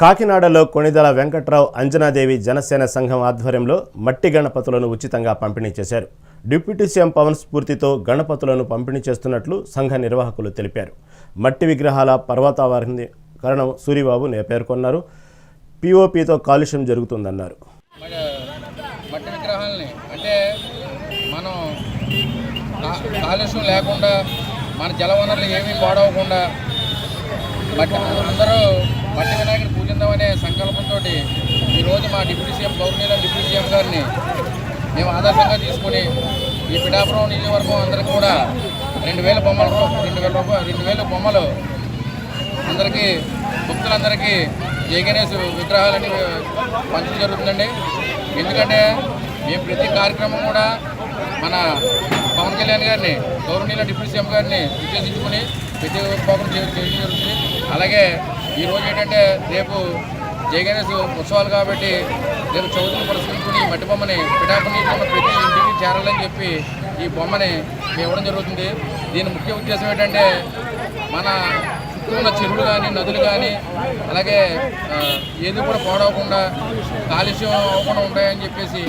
కాకినాడలో కొణిదల వెంకట్రావు అంజనాదేవి జనసేన సంఘం ఆధ్వర్యంలో మట్టి గణపతులను ఉచితంగా పంపిణీ చేశారు. డిప్యూటీ సీఎం పవన్ స్ఫూర్తితో గణపతులను పంపిణీ చేస్తున్నట్లు సంఘ నిర్వాహకులు తెలిపారు. మట్టి విగ్రహాల పర్వతావరణీకరణం సూరిబాబు నే- పేర్కొన్నారు పిఓపితో కాలుష్యం జరుగుతుందన్నారు. మట్టి విగ్రహాలని అంటే మనం కాలుష్యం లేకుండా మన జలవనరులు ఏమీ పాడవకుండా మట్టి అందరూ మట్టి వినాయకుడు పూజిందామనే సంకల్పంతో ఈరోజు మా డిప్యూటీ సీఎం గౌరవనీయుల డిప్యూటీ సీఎం గారిని మేము ఆదర్శంగా తీసుకుని ఈ పిఠాపురం నియోజకవర్గం అందరికి కూడా రెండు వేల బొమ్మలు రెండు వేల రూపాయలు రెండు వేల బొమ్మలు అందరికీ భక్తులందరికీ జయ గణేష్ విగ్రహాలని పంచడం జరుగుతుందండి. ఎందుకంటే మేము ప్రతి కార్యక్రమం కూడా మన పవన్ కళ్యాణ్ గారిని గౌరవనీయుల డిప్యూటీ సీఎం గారిని ఉద్దేశించుకుని ప్రతి ప్రోగ్రాం జరుగుతుంది. అలాగే ఈరోజు ఏంటంటే రేపు జయగణేష్ ఉత్సవాలు కాబట్టి రేపు చదువుతున్న పురస్కరించుకుని ఈ మట్టి బొమ్మని పిఠాపురం ప్రతి ఇంటికి చేరాలని చెప్పి ఈ బొమ్మని ఇవ్వడం జరుగుతుంది. దీని ముఖ్య ఉద్దేశం ఏంటంటే మన చుట్టూ ఉన్న చెరువులు కానీ నదులు కానీ అలాగే ఏది కూడా పాడవకుండా కాలుష్యం అవ్వకుండా ఉంటాయని చెప్పేసి